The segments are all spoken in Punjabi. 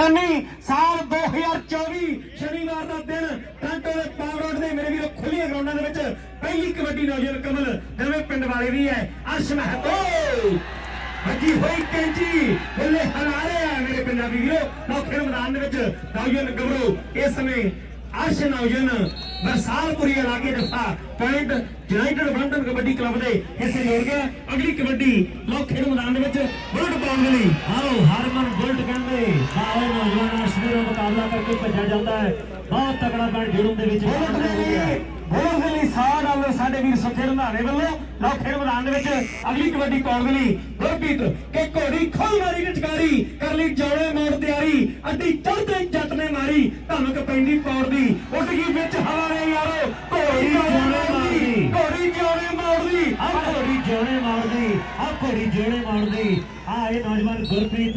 ਨਿਸ਼ਾਨੀ ਸਾਲ 2024 ਸ਼ਨੀਵਾਰ ਦਾ ਦਿਨ ਟਾਂਟੋ ਦੇ ਪਾਵਰ ਰੋਡ ਦੇ ਮੇਰੇ ਵੀਰੋ ਖੁੱਲੀਆਂ ਗਰਾਊਂਡਾਂ ਦੇ ਵਿੱਚ ਪਹਿਲੀ ਕਬੱਡੀ ਨੌਜਵਾਨ ਕਮਲ ਨਵੇਂ ਪਿੰਡ ਵਾਲੇ ਦੀ ਹੈ, ਅਰਸ਼ ਮਹਿਤੋ। ਵੱਜੀ ਹੋਈ ਕੈਂਚੀ ਬੱਲੇ ਹਲਾਰੇ ਆ ਮੇਰੇ ਪੰਜਾਬੀ ਵੀਰੋ। ਮੌਕੇ ਮੈਦਾਨ ਦੇ ਵਿੱਚ ਨੌਜਵਾਨ ਗੱਭਰੂ, ਇਸ ਸਮੇਂ ਅਰਸ਼ ਨੌਜਵਾਨ ਬਰਸਾਲਪੁਰੀ ਇਲਾਕੇ ਦਫਾ point United Brampton kabaddi club ਦੇ ਹਿੱਸੇ ਜੁੜ ਗਿਆ। ਅਗਲੀ ਕਬੱਡੀ ਲੋਖੇ ਮੈਦਾਨ ਦੇ ਵਿੱਚ ਬੁਲਟ ਪਾਉਣ ਦੇ ਲਈ ਆਓ ਹਰਮਨ ਬੁਲਟ ਕਹਿੰਦੇ ਸਾਰੇ ਨੌਜਵਾਨ ਅਸ਼ਮੀਰ ਦਾ ਮੁਕਾਬਲਾ ਕਰਕੇ ਭੱਜਿਆ ਜਾਂਦਾ ਹੈ। ਬਹੁਤ ਤਕੜਾ ਬਣ ਜੁੜਨ ਦੇ ਵਿੱਚ ਬੁਲਟ ਦੇ ਲਈ। 100 ਡਾਲਰ ਸਾਡੇ ਵੀਰ ਸੁਖੇ ਰੰਧਾਵੇ ਵੱਲੋਂ ਲੋਖੇ ਮੈਦਾਨ ਦੇ ਵਿੱਚ ਅਗਲੀ ਕਬੱਡੀ ਪਾਉਣ ਦੇ ਲਈ ਗੁਰਪ੍ਰੀਤ ਕਿ ਘੋੜੀ ਖੋਲ ਮਾਰੀ ਨਚਕਾਰੀ ਕਰ ਲਈ ਜੋੜੇ ਮੋੜ ਤਿਆਰੀ ਅੱਡੀ ਚੜਦੇ ਜੱਟ ਨੇ ਮਾਰੀ ਧਮਕ ਪੈਂਦੀ ਪੌੜ ਦੀ ਉੱਡ ਗਈ ਵਿੱਚ ਹਵਾ ਨੇ ਯਾਰੋ ਘੋੜੀ ਜੋੜੇ ਮਾਰਦੀ ਘੋੜੀ ਜੋੜੇ ਮੋੜਦੀ ਆ ਘੋੜੀ ਜੋੜੇ ਮਾਰਦੀ ਆ ਘੋੜੀ ਜੋੜੇ ਮਾਰਦੀ ਆ ਇਹ ਨੌਜਵਾਨ ਗੁਰਪ੍ਰੀਤ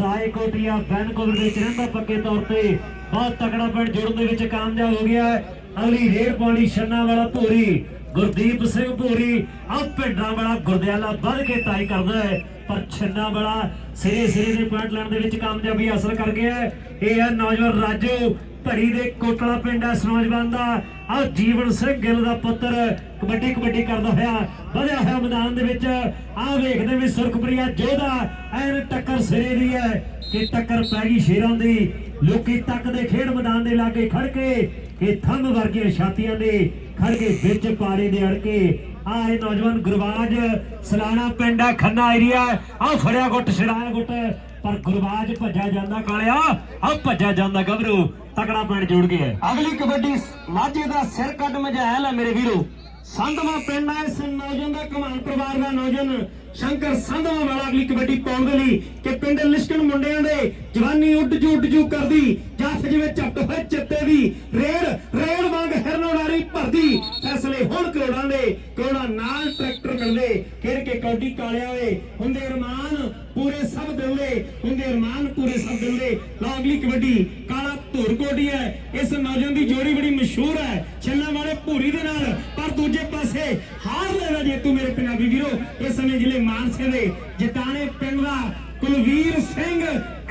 ਰਾਏਕੋਟੀਆ ਵੈਨਕੂਵਰ ਵਿੱਚ ਰਹਿੰਦਾ ਪੱਕੇ ਤੌਰ ਤੇ ਬਹੁਤ ਤਕੜਾ ਬਣ ਜੁੜਨ ਦੇ ਵਿੱਚ ਕਾਮਯਾਬ ਹੋ ਗਿਆ ਹੈ। ਅਗਲੀ ਰੇਡ ਪਾਣੀ ਛੰਨਾ ਵਾਲਾ ਭੋਰੀ, ਗੁਰਦੀਪ ਸਿੰਘ ਭੋਰੀ, ਆ ਪਿੰਡਾਂ ਵਾਲਾ ਗੁਰਦਿਆਲਾ ਵੱਧ ਕੇ ਤਾਈ ਕਰਦਾ ਹੈ। ਪਰ ਛੰਨਾ ਵਾਲਾ ਸਿਰੇ ਸਿਰੇ ਦੇ ਪੁਆਇੰਟ ਲੈਣ ਦੇ ਵਿੱਚ ਕਾਮਯਾਬੀ ਹਾਸਲ ਕਰ ਗਿਆ ਹੈ। ਇਹ ਹੈ ਨੌਜਵਾਨ ਰਾਜੂ ਭੜੀ ਦੇ ਕੋਟਲਾ ਪਿੰਡ ਹੈ ਨੌਜਵਾਨ ਦਾ। ਆ ਜੀਵਨ ਸਿੰਘ ਗਿੱਲ ਦਾ ਪੁੱਤਰ ਕਬੱਡੀ ਕਬੱਡੀ ਕਰਦਾ ਹੋਇਆ, ਵਧਿਆ ਹੋਇਆ ਮੈਦਾਨ ਦੇ ਵਿੱਚ। ਆ ਵੇਖਦੇ ਵੀ ਸੁਰਖਪ੍ਰਿਆ ਜੋਧਾ ਐਨ ਟੱਕਰ ਸਿਰੇ ਦੀ ਹੈ ਕਿ ਟੱਕਰ ਪੈ ਗਈ ਸ਼ੇਰਾਂ ਦੀ। ਲੋਕੀ ਤੱਕ ਦੇ ਖੇਡ ਮੈਦਾਨ ਦੇ ਲਾਗੇ ਖੜ ਕੇ ਇਹ ਥੰਮ ਵਰਗੀਆਂ ਛਾਤੀਆਂ ਦੇ ਖੜ ਵਿੱਚ ਪਾੜੇ ਦੇ ਅੜ ਕੇ ਆ ਇਹ ਨੌਜਵਾਨ ਗੁਰਬਾਜ ਸਲਾਣਾ ਪਿੰਡ ਖੰਨਾ ਏਰੀਆ ਆ। ਫੜਿਆ ਗੁੱਟ ਛੜਾਇਆ ਗੁੱਟ, ਪਰ ਗੁਰਬਾਜ ਭੱਜਿਆ ਜਾਂਦਾ ਕਾਲਿਆ ਆ ਭੱਜਿਆ ਜਾਂਦਾ ਗੱਭਰੂ, ਤਕੜਾ ਪਿੰਡ ਜੁੜ ਗਿਆ। ਅਗਲੀ ਕਬੱਡੀ ਮਾਝੇ ਦਾ ਸਿਰ ਕੱਢ ਮਝਾਇਲ ਹੈ ਮੇਰੇ ਵੀਰੋ। ਸੰਧਵਾ ਪਿੰਡ ਹੈ ਇਸ ਨੌਜਵਾਨ ਦਾ ਕਮਾਨ ਪਰਿਵਾਰ ਦਾ ਨੌਜਵਾਨ ਸ਼ੰਕਰ ਸੰਧਵਾ ਵਾਲਾ ਅਗਲੀ ਕਬੱਡੀ ਪਾਉਣ ਦੇ ਲਈ ਕਿ ਪਿੰਡ ਲਿਸ਼ਕਣ ਮੁੰਡਿਆਂ ਦੇ ਜਵਾਨੀ ਉੱਡ ਜੂ ਉੱਡ ਜੂ ਕਰਦੀ। ਜੱਫ ਜਿਵੇਂ ਝੱਟ ਹੋਏ ਚਿੱਤੇ ਦੀ ਰੇਡ ਰੇਡ ਵਾਂਗ ਹਿਰਨੋੜਾਰੀ ਭਰਦੀ। ਫੈਸਲੇ ਹੁਣ ਕਰੋੜਾਂ ਦੇ, ਕਰੋੜਾਂ ਨਾਲ ਟਰੈਕਟਰ ਮਿਲਦੇ। ਖੇਡ ਕੇ ਕੌਡੀ ਕਾਲਿਆ ਓਏ ਹੁੰਦੇ ਅਰਮਾਨ ਪੂਰੇ ਸਭ ਦਿਲ ਦੇ। ਹੁੰਦੇ ਅਰਮਾਨ ਪੂਰੇ ਸਭ ਦਿਲ ਦੇ। ਲਓ ਅਗਲੀ ਕਬੱਡੀ। ਕਾਲਾ ਧੂਰ ਕੋਟੀ ਹੈ। ਇਸ ਨੌਜਵਾਨ ਦੀ ਜੋੜੀ ਬੜੀ ਮਸ਼ਹੂਰ ਹੈ। ਛੱਲਾਂ ਵਾਲੇ ਭੂਰੀ ਦੇ ਨਾਲ। ਪਰ ਦੂਜੇ ਪਾਸੇ ਹਾਰ ਲੈਣਾ ਜੇ ਤੂੰ ਮੇਰੇ ਪੰਜਾਬੀ ਵੀਰੋ। ਇਸ ਸਮੇਂ ਜ਼ਿਲ੍ਹੇ ਮਾਨਸੇ ਦੇ ਜਟਾਣੇ ਪਿੰਡ ਦਾ ਕੁਲਵੀਰ ਸਿੰਘ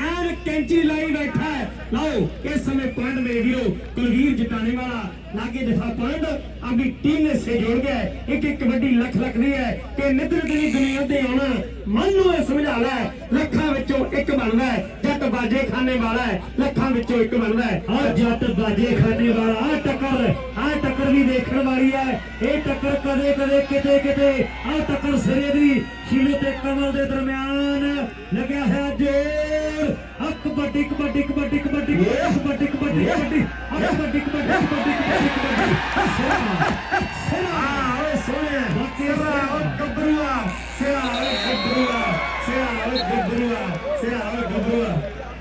ਐਨ ਕੈਂਚੀ ਲਾਈ ਬੈਠਾ ਹੈ। ਲਓ, ਇਸ ਸਮੇਂ ਪੁਆਇੰਟ ਮੇਰੇ ਵੀਰੋ, ਕੁਲਵੀਰ ਜਟਾਣੇ ਵਾਲਾ ਲਾਗੇ ਦਫਾ ਪੁਆਇੰਟ ਆਪਣੀ ਟੀਮ ਨੇ ਸੇ ਜੋੜ ਗਿਆ ਇੱਕ ਇੱਕ ਕਬੱਡੀ ਲੱਖ ਲੱਖ ਦੀ ਹੈ ਕਿ ਨਿੱਤਰ ਦੀ ਦੁਨੀਆ ਤੇ ਆਉਣਾ, ਮਨ ਨੂੰ ਇਹ ਸਮਝਾ ਲੈ, ਲੱਖਾਂ ਵਿੱਚੋਂ ਇੱਕ ਬਣਦਾ ਹੈ, ਜੱਟ ਬਾਜੇ ਖਾਨੇ ਵਾਲਾ ਹੈ, ਲੱਖਾਂ ਵਿੱਚੋਂ ਇੱਕ ਬਣਦਾ ਹੈ। ਜੱਟ ਬਾਜੇ ਖਾਨੇ ਵਾਲਾ ਆ ਟੱਕਰ ਆ ਟੱਕਰ ਵੀ ਦੇਖਣ ਵਾਲੀ ਹੈ। ਇਹ ਟੱਕਰ ਕਦੇ ਕਦੇ, ਕਿਤੇ ਕਿਤੇ ਆ ਟੱਕਰ ਸਿਰੇ ਦੀ ਸ਼ੀਲੂ ਤੇ ਕਮਲ ਦੇ ਦਰਮਿਆਨ ਲੱਗਿਆ ਹੈ ਜੇ ਕਬੱਡੀ ਕਬੱਡੀ ਕਬੱਡੀ ਕਬੱਡੀ ਕਬੱਡੀ ਕਬੱਡੀ ਕਬੱਡੀ ਆ ਕਬੱਡੀ ਕਬੱਡੀ ਕਬੱਡੀ ਕਬੱਡੀ ਕਬੱਡੀ ਸਿਰਾ ਸਿਰਾ। ਓਏ ਸੋਹਣਿਆ ਬਾਕੀ ਸਿਰਾ ਓ ਗੱਭਰੂਆ। ਸਿਰਾ ਓ ਗੱਭਰੂਆ। ਸਿਰਾ ਓ ਗੱਭਰੂਆ। ਸਿਰਾ ਓ ਗੱਭਰੂਆ।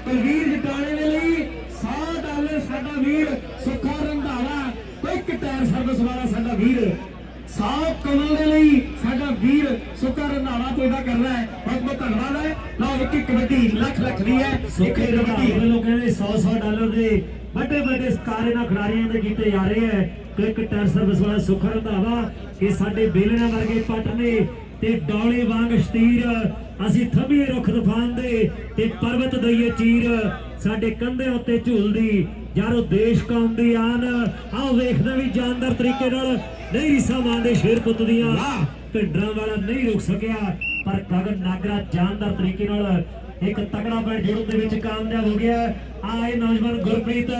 ਕੁਲਵੀਰ ਜਟਾਣੇ ਦੇ ਲਈ 100 ਡਾਲਰ ਸਾਡਾ ਵੀਰ Sukha Randhawa quick tyre service ਵਾਲਾ ਸਾਡਾ ਵੀਰ। 100 ਕਮਲ ਦੇ ਲਈ ਸਾਡਾ ਵੀਰ ਸੁੱਖਾ ਰੰਧਾਵਾ ਤੋਂ ਇਹਦਾ ਕਰਦਾ ਹੈ। ਕਬੱਡੀ ਲੱਖ ਲੱਖ ਦੀ ਹੈ ਰਵਾਈ ਕਬੱਡੀ ਲੋਕਾਂ ਦੇ 100 100 ਡਾਲਰ ਦੇ ਵੱਡੇ ਵੱਡੇ ਸਕਾਰੇ ਨਾਲ ਖਿਡਾਰੀਆਂ ਦੇ ਕੀਤੇ ਜਾ ਰਹੇ ਹੈ। ਕ੍ਰਿਕ ਟਰ ਸਰਵਿਸ ਵਾਲਾ ਸੁੱਖ ਰੰਧਾਵਾ ਕਿ ਸਾਡੇ ਬੇਲਣਾ ਵਰਗੇ ਪੱਟ ਨੇ ਤੇ ਡੌਲੇ ਵਾਂਗ ਸ਼ਤੀਰ ਅਸੀਂ ਥੰਮੀਏ ਰੁੱਖ ਤੂਫਾਨ ਦੇ ਤੇ ਪਰਬਤ ਦਈਏ ਚੀਰ। ਸਾਡੇ ਕੰਧੇ ਉੱਤੇ ਝੂਲਦੀ ਯਾਰੋ ਦੇਸ਼ ਕੌਮ ਦੀ ਆਨ। ਆਹ ਵੇਖਦੇ ਵੀ ਜਾਨਦਾਰ ਤਰੀਕੇ ਨਾਲ ਨਹੀਂ ਰੀਸਾਂ ਮੰਨਦੇ ਸ਼ੇਰ ਪੁੱਤ ਦੀਆਂ। ਭਿੰਡਰਾਂ ਵਾਲਾ ਨਹੀਂ ਰੁਕ ਸਕਿਆ ਪਰ ਗਗਨ ਨਾਗਰਾ ਜਾਨਦਾਰ ਤਰੀਕੇ ਨਾਲ ਇੱਕ ਤਕੜਾ ਬੈਟ ਜੋੜਨ ਦੇ ਵਿੱਚ ਕਾਮਯਾਬ ਹੋ ਗਿਆ। ਆ ਨੌਜਵਾਨ ਗੁਰਪ੍ਰੀਤ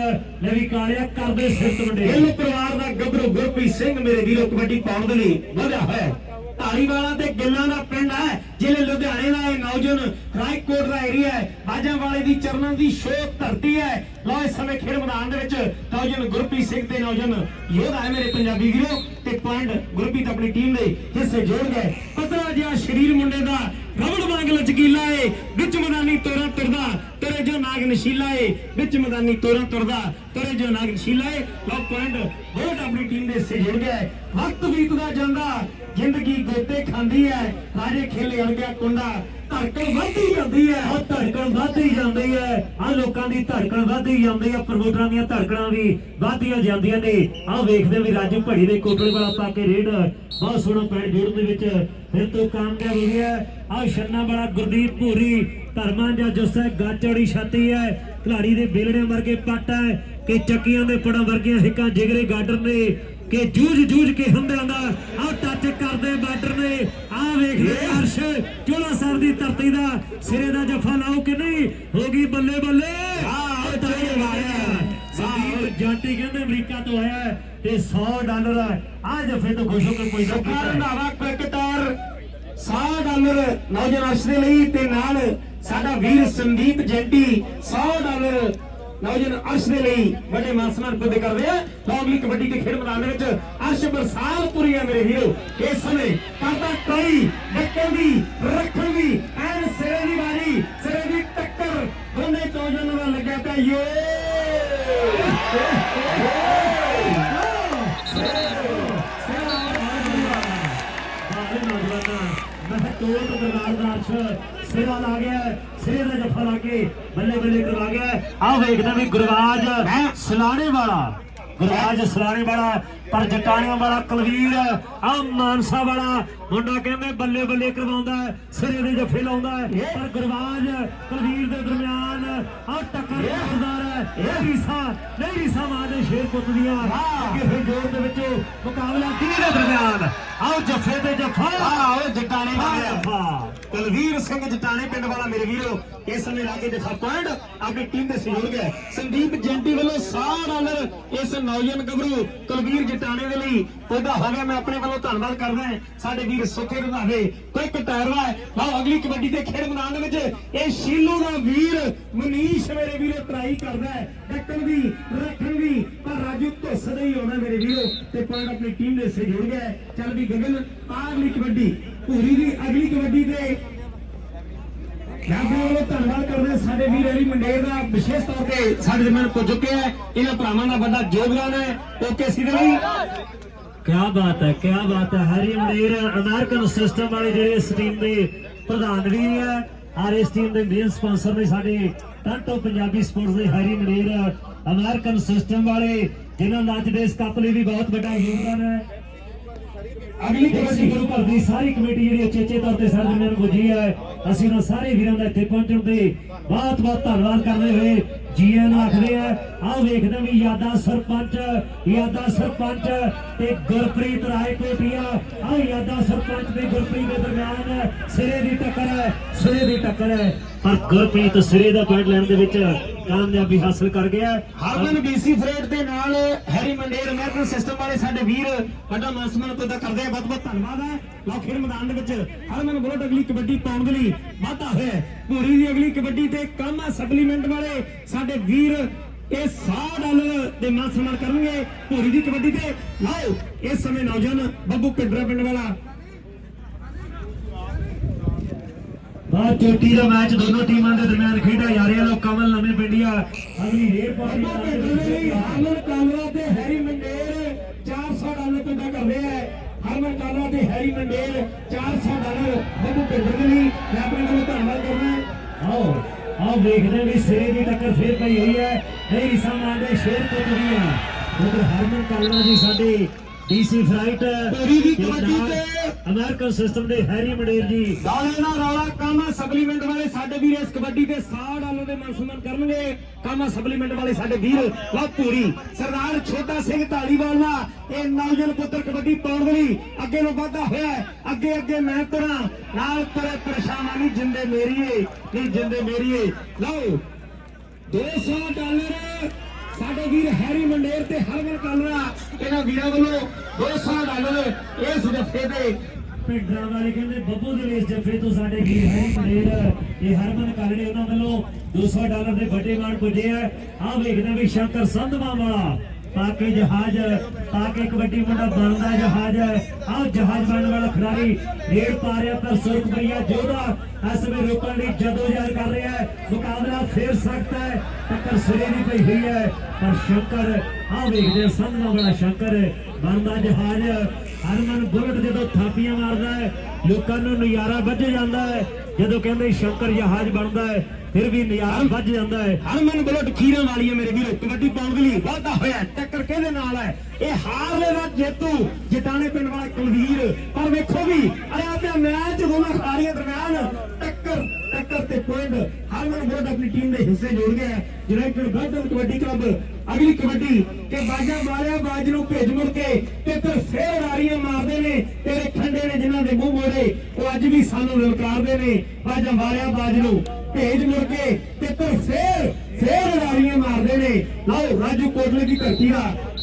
ਲਵੀ ਕਾਲਿਆ ਕਰਦੇ ਸਿਰ ਤਵੰਡੇ ਗਿੱਲ ਪਰਿਵਾਰ ਦਾ ਗੱਭਰੂ ਗੁਰਪ੍ਰੀਤ ਸਿੰਘ ਮੇਰੇ ਵੀਰੋ, ਕਬੱਡੀ ਪਾਉਣ ਦੇ ਲਈ ਵਧਿਆ ਹੋਇਆ ਧਾਰੀਵਾਲਾ ਤੇ ਗਿੱਲਾਂ ਦਾ ਪਿੰਡ ਹੈ, ਜ਼ਿਲ੍ਹੇ ਲੁਧਿਆਣੇ ਦਾ ਇਹ ਨੌਜਵਾਨ ਰਾਏਕੋਟ ਦਾ ਏਰੀਆ ਹੈ। ਬਾਜਾਂ ਵਾਲੇ ਦੀ ਚਰਨਾਂ ਦੀ ਸ਼ੋਅ ਧਰਤੀ ਹੈ। ਲਓ ਇਸ ਸਮੇਂ ਖੇਡ ਮੈਦਾਨ ਦੇ ਵਿੱਚ ਨੌਜਵਾਨ ਗੁਰਪ੍ਰੀਤ ਸਿੰਘ ਤੇ ਨੌਜਵਾਨ ਯੋਧਾ ਹੈ ਮੇਰੇ ਪੰਜਾਬੀ ਵੀਰੋ। ਤੇ ਪੁਆਇੰਟ ਗੁਰਪ੍ਰੀਤ ਆਪਣੀ ਟੀਮ ਦੇ ਹਿੱਸੇ ਜੋੜ ਗਏ। ਪਤਲਾ ਜਿਹਾ ਸਰੀਰ ਮੁੰਡੇ ਦਾ ਰਬੜ ਵਾਂਗ ਲਚਕੀਲਾ ਏ ਵਿੱਚ ਮੈਦਾਨੀ ਤੋਰਾ ਤੁਰਦਾ ਤੇਰੇ ਜੋ ਨਾਗ ਨਸ਼ੀਲਾ ਏ ਵਿੱਚ ਮੈਦਾਨੀ ਤੋਰਾ ਤੁਰਦਾ ਤੇਰੇ ਜੋ ਨਾਗ ਨਸ਼ੀਲਾ ਏ ਲਓ ਪੁਆਇੰਟ ਬਹੁਤ ਆਪਣੀ ਟੀਮ ਦੇ ਹਿੱਸੇ ਜੁੜ ਗਿਆ ਹੈ। ਵਕਤ ਬੀਤਦਾ ਜਾਂਦਾ, ਜ਼ਿੰਦਗੀ ਗੋਤੇ ਖਾਂਦੀ ਹੈ। ਰਾਜੇ ਖੇਲੇ ਅੜ ਗਿਆ ਕੁੰਡਾ, ਧੜਕਣ ਵੱਧਦੀ ਜਾਂਦੀ ਹੈ। ਆ ਧੜਕਣ ਵੱਧਦੀ ਜਾਂਦੀ ਹੈ। ਆ ਲੋਕਾਂ ਦੀ ਧੜਕਣ ਵੱਧਦੀ ਜਾਂਦੀ ਹੈ। ਪ੍ਰਮੋਟਰਾਂ ਦੀਆਂ ਧੜਕਣਾਂ ਵੀ ਵੱਧਦੀਆਂ ਜਾਂਦੀਆਂ ਨੇ। ਆ ਵੇਖਦੇ ਵੀ ਰਾਜੂ ਭੜੀ ਦੇ ਕੋਟਲੇ ਵਾਲਾ ਪਾ ਕੇ ਰੇਡ। ਬਹੁਤ ਸੋਹਣਾ ਪੈਣ ਜੋੜਨ ਦੇ ਵਿੱਚ ਫਿਰ ਤੋਂ ਕਾਮਯਾਬ ਹੋ ਗਿਆ। ਆ ਛੰਨਾ ਵਾਲਾ ਗੁਰਦੀਪ ਭੂਰੀ, ਧਰਮਾਂ ਜਾਂ ਜੁੱਸਾ ਗੱਚੜੀ ਛਾਤੀ ਹੈ। ਖਿਲਾੜੀ ਦੇ ਬੇਲੜੇ ਵਰਗੇ ਪੱਟ ਹੈ ਕਿ ਚੱਕੀਆਂ ਦੇ ਪੜਾਂ ਵਰਗੀਆਂ ਹਿੱਕਾਂ ਜਿਗਰੇ ਗਾਡਰ ਨੇ। ਕਿ ਜੂਝ ਜੂਝ ਕੇ ਹੰਦਿਆਂ ਦਾ ਆਹ ਟੱਚ ਕਰਦੇ ਬਾਰਡਰ ਨੇ। ਆਹ ਵੇਖਦੇ ਅਰਸ਼ ਚੋਲਾ ਸਾਹਿਬ ਦੀ ਧਰਤੀ ਦਾ ਸਿਰੇ ਦਾ ਜਫਾ ਲਾਓ ਕਿ ਨਹੀਂ? ਹੋ ਗਈ ਬੱਲੇ ਬੱਲੇ। ਆਹ ਤਾਈ ਮਾਰਿਆ ਸੰਦੀਪ ਜਾਂਟੀ ਕਹਿੰਦੇ ਅਮਰੀਕਾ ਤੋਂ ਆਇਆ ਤੇ 100 ਡਾਲਰ ਆ। ਜਫੇ ਤੋਂ ਖੁਸ਼ ਹੋ ਕੇ ਕੋਈ ਸਰਕਾਰ ਰੰਧਾਵਾ ਕ੍ਰਿਕਟਰ 100 ਡਾਲਰ ਨੌਜਵਾਨ ਅਰਸ਼ ਦੇ ਲਈ ਤੇ ਨਾਲ ਸਾਡਾ ਵੀਰ ਸੰਦੀਪ ਜੈਂਟੀ 100 ਡਾਲਰ ਨੌਜਵਾਨ ਅਰਸ਼ ਦੇ ਲਈ ਵੱਡੇ ਮਾਨ ਸਨਮਾਨ ਪੂਰੇ ਕਰਦੇ ਆ। ਲੌਂਗਲੀ ਕਬੱਡੀ ਦੇ ਖੇਡ ਮੈਦਾਨ ਦੇ ਵਿੱਚ ਅਰਸ਼ ਬਰਸਾਲ ਪੁਰੀ ਆ ਮੇਰੇ ਵੀਰੋ। ਇਸ ਸਮੇਂ ਕਰਦਾ ਟਰਾਈ ਡੱਕਣ ਦੀ ਰੱਖਣ ਦੀ ਐਨ ਸਿਰੇ ਦੀ ਵਾਰੀ ਸਿਰੇ ਦੀ ਟੱਕਰ। ਦੋਨੇ ਨੌਜਵਾਨਾਂ ਦਾ ਲੱਗਿਆ ਪਿਆ ਯੇ। ਬਾਹਰ ਨੌਜਵਾਨਾਂ ਮੈਂ ਤੋੜ ਦਰਬਾਰ ਦਾ ਅਰਸ਼। ਸੇਵਾ ਲਾ ਗਿਆ ਸਿਰੇ ਦਾ ਜੱਫਾ ਲਾ ਕੇ ਬੱਲੇ ਬੱਲੇ ਕਰਵਾ ਗਿਆ। ਆਹ ਵੇਖਦਾ ਵੀ ਗੁਰਵਾਜ ਸਲਾਣੇ ਵਾਲਾ ਗੁਰਵਾਜ ਸਲਾਣੇ ਵਾਲਾ ਪਰ ਜਟਾਣੀਆਂ ਵਾਲਾ ਕੁਲਵੀਰ ਆ ਮਾਨਸਾ ਵਾਲਾ ਮੁੰਡਾ ਕਹਿੰਦੇ ਬੱਲੇ ਬੱਲੇ ਕਰਵਾਉਂਦਾ ਹੈ, ਸਿਰੇ ਦੇ ਜੱਫੇ ਲਾਉਂਦਾ ਹੈ। ਪਰ ਗੁਰਵਾਜ ਕੁਲਵੀਰ ਦੇ ਦਰਮਿਆਨ ਆ ਟੱਕਰ ਜ਼ੋਰਦਾਰ ਹੈ। ਇਹ ਰੀਸਾ ਨਹੀਂ ਰੀਸਾ ਮਾਂ ਦੇ ਸ਼ੇਰ ਪੁੱਤ ਦੀਆਂ। ਅੱਗੇ ਫਿਰ ਜੋਰ ਦੇ ਵਿੱਚ ਮੁਕਾਬਲਾ ਤੀ ਦੇ ਦਰਮਿਆਨ? ਆਓ ਜੱਫੇ ਤੇ ਜੱਫਾ। ਆਓ ਜਟਾਣੇ ਵਾਲਿਆ। ਜੱਫਾ। ਕੁਲਵੀਰ ਸਿੰਘ ਜਟਾਣੇ ਪਿੰਡ ਵਾਲਾ ਮੇਰੇ ਵੀਰੋ ਇਸ ਸਮੇਂ ਲਾਗੇ ਜਫਾ ਪੁਆਇੰਟ ਆਪਣੀ ਟੀਮ ਦੇ ਸਹਿਯੋਗ ਹੈ। ਸੰਦੀਪ ਜੈਂਟੀ ਵੱਲੋਂ 100 ਡਾਲਰ ਇਸ ਨੌਜਵਾਨ ਗੱਭਰੂ ਕੁਲਵੀਰ ਜਟਾਣੇ ਦੇ ਲਈ। ਉਹਦਾ ਹੋ ਗਿਆ ਮੈਂ ਆਪਣੇ ਵੱਲੋਂ ਧੰਨਵਾਦ ਕਰਦਾ ਹੈ। ਸਾਡੇ ਵੀਰ ਸੁੱਖੇ ਰੰਧਾਵੇ, ਕੋਈ ਕਟਾਰਵਾ ਹੈ। ਲਓ ਅਗਲੀ ਕਬੱਡੀ ਦੇ ਖੇਡ ਮੈਦਾਨ ਵਿੱਚ ਇਹ ਸ਼ੀਲੂ ਦਾ ਵੀਰ ਮਨੀਸ਼ ਮੇਰੇ ਵੀਰੋ, ਟਰਾਈ ਕਰਦਾ ਹੈ। ਡੱਕਣ ਦੀ, ਰੱਖਣ ਦੀ, ਪਰ ਰਾਜੂ ਧੁੱਸ ਹੀ ਆਉਣਾ ਮੇਰੇ ਵੀਰੋ। ਤੇ ਪੁਆਇੰਟ ਆਪਣੀ ਟੀਮ ਦੇ ਸਹਿਯੋਗ ਹੈ। ਚੱਲ ਵੀ ਗਗਨ ਆਹ ਅਗਲੀ ਕਬੱਡੀ। ਪੂਰੀ ਦੀ ਅਗਲੀ ਕਬੱਡੀ ਤੇ ਮੈਂ ਵੱਲੋਂ ਧੰਨਵਾਦ ਕਰਦੇ ਸਾਡੇ ਵੀਰ ਅਲੀ ਮੰਡੇਰ ਦਾ। ਵਿਸ਼ੇਸ਼ ਤੌਰ ਤੇ ਸਾਡੇ ਦਰਮਿਆਨ ਪੁੱਜ ਚੁੱਕੇ ਹੈ। ਇਹਨਾਂ ਭਰਾਵਾਂ ਦਾ ਵੱਡਾ ਯੋਗਦਾਨ ਹੈ। ਓਕੇ ਸੀ ਦੇ ਲਈ ਕਿਆ ਬਾਤ ਹੈ, ਕਿਆ ਬਾਤ ਹੈ। ਹੈਰੀ ਮੰਡੇਰ ਅਮਰੀਕਨ ਸਿਸਟਮ ਵਾਲੇ ਜਿਹੜੇ ਇਸ ਟੀਮ ਦੇ ਪ੍ਰਧਾਨ ਵੀ ਹੈ, ਔਰ ਇਸ ਟੀਮ ਦੇ ਮੇਨ ਸਪਾਂਸਰ ਨੇ ਸਾਡੇ ਟਾਂਟੋ ਪੰਜਾਬੀ ਸਪੋਰਟਸ ਦੇ ਹੈਰੀ ਮੰਡੇਰ ਅਮਰੀਕਨ ਸਿਸਟਮ ਵਾਲੇ, ਜਿਨ੍ਹਾਂ ਦਾ ਅੱਜ ਦੇ ਇਸ ਕੱਪ ਲਈ ਵੀ ਬਹੁਤ ਵੱਡਾ ਯੋਗਦਾਨ ਹੈ। ਅਗਲੀ ਅਸੀਂ ਗੁਰੂ ਘਰ ਦੀ ਸਾਰੀ ਕਮੇਟੀ ਜਿਹੜੀ ਉਚੇਚੇ ਤੌਰ ਤੇ ਸਾਡੇ ਨਾਲ ਗੁੱਜੀ ਹੈ। ਅਸੀਂ ਉਹਨਾਂ ਸਾਰੇ ਵੀਰਾਂ ਦਾ ਇੱਥੇ ਪਹੁੰਚਣ ਤੇ ਬਹੁਤ ਬਹੁਤ ਧੰਨਵਾਦ ਕਰਦੇ ਹੋਏ ਜੀਆਂ ਨੂੰ ਆਖਦੇ ਆ, ਆਹ ਵੇਖਦੇ ਵੀ ਯਾਦਾ ਸਰਪੰਚ ਯਾਦਾ ਸਰਪੰਚ ਤੇ ਗੁਰਪ੍ਰੀਤ ਰਾਏ ਕੋਟੀਆ ਆਹ ਯਾਦਾ ਸਰਪੰਚ ਤੇ ਗੁਰਪ੍ਰੀਤ ਦੇ ਦਰਮਿਆਨ ਸਿਰੇ ਦੀ ਟੱਕਰ ਹੈ, ਸਿਰੇ ਦੀ ਟੱਕਰ ਹੈ। ਪਰ ਗੁਰਪ੍ਰੀਤ ਸਿਰੇ ਦਾ ਪੁਆਇੰਟ ਲੈਣ ਦੇ ਵਿੱਚ ਕਾਮਯਾਬੀ ਹਾਸਲ ਕਰ ਗਿਆ ਹਰਮਨ ਬੀਸੀ ਫਰੇਡ ਦੇ ਨਾਲ ਹੈਰੀ ਮੰਡੇਰ ਅਮਰੀਕਨ ਸਿਸਟਮ ਵਾਲੇ ਸਾਡੇ ਵੀਰ ਵੱਡਾ ਮਾਨਸਮਾਨ ਪੈਦਾ ਕਰਦੇ ਆ, ਬਹੁਤ ਬਹੁਤ ਧੰਨਵਾਦ ਹੈ। ਲਓ ਖੇਡ ਮੈਦਾਨ ਦੇ ਵਿੱਚ ਹਰਮਨ ਬੁਲਟ ਅਗਲੀ ਕਬੱਡੀ ਪਾਉਣ ਦੇ ਲਈ ਵਾਧਾ ਹੋਇਆ ਹੈ। ਭੂਰੀ ਦੀ ਅਗਲੀ ਕਬੱਡੀ ਤੇ ਕਾਮਾ ਸਪਲੀਮੈਂਟ ਵਾਲੇ ਸਾਡੇ ਵੀਰ ਇਹ 100 ਡਾਲਰ ਦੇ ਮਾਨ ਸਨਮਾਨ ਕਰਨਗੇ ਭੂਰੀ ਦੀ ਕਬੱਡੀ ਤੇ। ਲਓ, ਇਸ ਸਮੇਂ ਨੌਜਵਾਨ ਬੱਬੂ ਪਿੰਡਰਾ ਪਿੰਡ ਵਾਲਾ ਬਹੁਤ ਚੋਟੀ ਦਾ ਮੈਚ ਦੋਨੋਂ ਟੀਮਾਂ ਦੇ ਦਰਮਿਆਨ ਖੇਡਿਆ ਜਾ ਰਿਹਾ। ਲੋ ਕਮਲ ਨਵੇਂ ਪਿੰਡੀਆ। ਅਗਲੀ ਰੇਡ ਪਾਰਟੀ ਹਰਮਨ ਕਾਲਰਾ ਤੇ ਹੈਰੀ ਮੰਡੇਰ 400 ਡਾਲਰ ਪੈਦਾ ਕਰਦੇ ਆ। ਹਰਮਨ ਕਾਲਰਾ ਤੇ ਹੈਰੀ ਮੰਡੇਰ 400 ਡਾਲਰ ਬੱਬੂ ਪਿੰਡਰੇ ਦੇ ਲਈ ਮੈਂ ਆਪਣੇ ਧੰਨਵਾਦ ਕਰਦਾ ਆਓ ਆਓ ਵੇਖਦੇ ਵੀ ਸਿਰੇ ਦੀ ਟੱਕਰ ਫੇਰ ਪਈ ਹੋਈ ਹੈ। ਨਹੀਂ ਸਮਾਂ ਦੇ ਸ਼ੇਰ ਪੁੱਤ ਵੀ ਹੈ ਉਧਰ ਹਰਮਨ ਕਾਲਰਾ ਜੀ ਸਾਡੇ ਡੀਸੀ ਫਲਾਈਟ ਧੂਰੀ ਦੀ ਕਬੱਡੀ ਤੇ। ਅਮਰੀਕਨ ਸਿਸਟਮ ਦੇ ਹੈਰੀ ਮੰਡੇਰ ਜੀ। ਦਾਲੇ ਨਾਲ ਰੌਲਾ ਕਾਮਾ ਸਪਲੀਮੈਂਟ ਵਾਲੇ ਸਾਡੇ ਵੀਰ ਇਸ ਕਬੱਡੀ ਤੇ 100 ਡਾਲਰ ਦੇ ਮਾਨ ਸਨਮਾਨ ਕਰਨਗੇ। ਕਾਮਾ ਸਪਲੀਮੈਂਟ ਵਾਲੇ ਸਾਡੇ ਵੀਰ। ਲਓ ਪੂਰੀ। ਸਰਦਾਰ ਛੋਟਾ ਸਿੰਘ ਢਾਲੀਵਾਲ ਦਾ ਇਹ ਨੌਜਵਾਨ ਪੁੱਤਰ ਕਬੱਡੀ ਪਾਉਣ ਦੇ ਲਈ ਅੱਗੇ ਨੂੰ ਵਾਧਾ ਹੋਇਆ। ਅੱਗੇ ਅੱਗੇ ਮੈਂ ਤੁਰਾਂ। ਨਾਲ ਤੁਰੇ ਪਰੇਸ਼ਾਨਾਂ ਨਹੀਂ ਜਿੰਦੇ ਮੇਰੀਏ ਨਹੀਂ ਜਿੰਦੇ ਮੇਰੀਏ। ਲਓ 200 ਡਾਲਰ ਸਾਡੇ ਵੀਰ ਹੈਰੀ ਮੰਡੇਰ ਤੇ ਹਰਮਨ ਕਾਲਰਾ, ਇਹਨਾਂ ਵੀਰਾਂ ਵੱਲੋਂ 200 ਡਾਲਰ ਇਸ ਜੱਫੇ ਤੇ। ਪਿੰਡਰਾਂ ਵਾਲੇ ਕਹਿੰਦੇ, ਬੱਬੂ ਦੇ ਇਸ ਜੱਫੇ ਤੋਂ ਸਾਡੇ ਵੀਰ ਹੈਰੀ ਮੰਡੇਰ, ਇਹ ਹਰਮਨ ਕਾਲੜੇ ਉਹਨਾਂ ਵੱਲੋਂ 200 ਡਾਲਰ ਦੇ ਵੱਡੇ ਮਾਣ ਪੁੱਜੇ ਆ। ਆਹ ਵੇਖਦੇ ਵੀ ਸ਼ੰਕਰ ਸੰਧਵਾ ਵਾਲਾ ਪਾਕੇ ਜਹਾਜ਼ ਪਾਕੇ ਕਬੱਡੀ ਮੁੰਡਾ ਬਣਦਾ ਜਹਾਜ਼। ਆਹ ਜਹਾਜ਼ ਬਣਨ ਵਾਲਾ ਖਿਡਾਰੀ ਰੇਡ ਪਾ ਰਿਹਾ, ਪਰ ਸੁਰਖਪੁਰੀਆ ਜੋਧਾ ਇਸ ਵੇ ਰੋਕਣ ਲਈ ਜਦੋਂ ਜਦੋਜਹਿਦ ਕਰ ਰਿਹਾ ਹੈ। ਮੁਕਾਬਲਾ ਫੇਰ ਸਕਦਾ ਹੈ। ਟੱਕਰ ਸਿਰੇ ਦੀ ਪਈ ਹੋਈ ਹੈ। ਪਰ ਸ਼ੰਕਰ, ਆਹ ਵੇਖਦੇ ਸੰਧਵਾ ਵਾਲਾ ਸ਼ੰਕਰ ਬਣਦਾ ਜਹਾਜ਼। ਹਰਮਨ ਬੁਲਟ ਜਦੋਂ ਥਾਪੀਆਂ ਮਾਰਦਾ ਹੈ ਲੋਕਾਂ ਨੂੰ ਨਜ਼ਾਰਾ ਵੱਜ ਜਾਂਦਾ ਹੈ। ਜਦੋਂ ਕਹਿੰਦੇ ਸ਼ੰਕਰ ਜਹਾਜ਼ ਬਣਦਾ ਹੈ ਫਿਰ ਵੀ ਨਜ਼ਾਰਾ ਵੱਜ ਜਾਂਦਾ ਹੈ। ਹਰਮਨ ਬੁਲਟ ਖੀਰਾਂ ਵਾਲੀ ਹੈ ਮੇਰੇ ਵੀਰੋ ਕਬੱਡੀ ਪਾਉਣ ਦੇ ਲਈ ਵਾਧਾ ਹੋਇਆ। ਟੱਕਰ ਕਿਹਦੇ ਨਾਲ ਹੈ? ਇਹ ਹਾਰਲੇ ਦਾ ਜੇਤੂ ਜਟਾਣੇ ਪਿੰਡ ਵਾਲਾ ਕੁਲਵੀਰ। ਪਰ ਵੇਖੋ ਵੀ ਅਰੇ ਆ ਪਿਆ ਮੈਚ ਦੋਨਾਂ ਖਿਡਾਰੀਆਂ ਦਰਮਿਆਨ ਟੱਕਰ ਟੱਕਰ ਤੇ ਪੁਆਇੰਟ ਹਰਮਨ ਬੋਰਡ ਆਪਣੀ ਟੀਮ ਦੇ ਹਿੱਸੇ ਜੋੜ ਗਿਆ ਯੂਨਾਈਟਿਡ ਬਰਦਨ ਕਬੱਡੀ ਕਲੱਬ ਅਗਲੀ ਕਬੱਡੀ ਕਿ ਬਾਜਾ ਮਾਰਿਆ, ਬਾਜ ਨੂੰ ਭੇਜ ਮੁੜ ਕੇ ਤੇ ਫਿਰ ਫੇਰ ਰਾਰੀਆਂ ਮਾਰਦੇ ਨੇ, ਤੇਰੇ ਖੰਡੇ ਨੇ ਜਿਨ੍ਹਾਂ ਦੇ ਮੂੰਹ ਮੋੜੇ, ਉਹ ਅੱਜ ਵੀ ਸਾਨੂੰ ਲਲਕਾਰਦੇ ਨੇ। ਬਾਜਾ ਮਾਰਿਆ, ਬਾਜ ਨੂੰ ਭੇਜ ਮੁੜ ਕੇ ਤੇ ਫਿਰ ਫੇਰ ਫੇਰ ਰਾਰੀਆਂ ਮਾਰਦੇ ਨੇ। ਲਓ, ਰਾਜੂ ਕੋਟਲੇ ਦੀ ਧਰਤੀ ਦਾ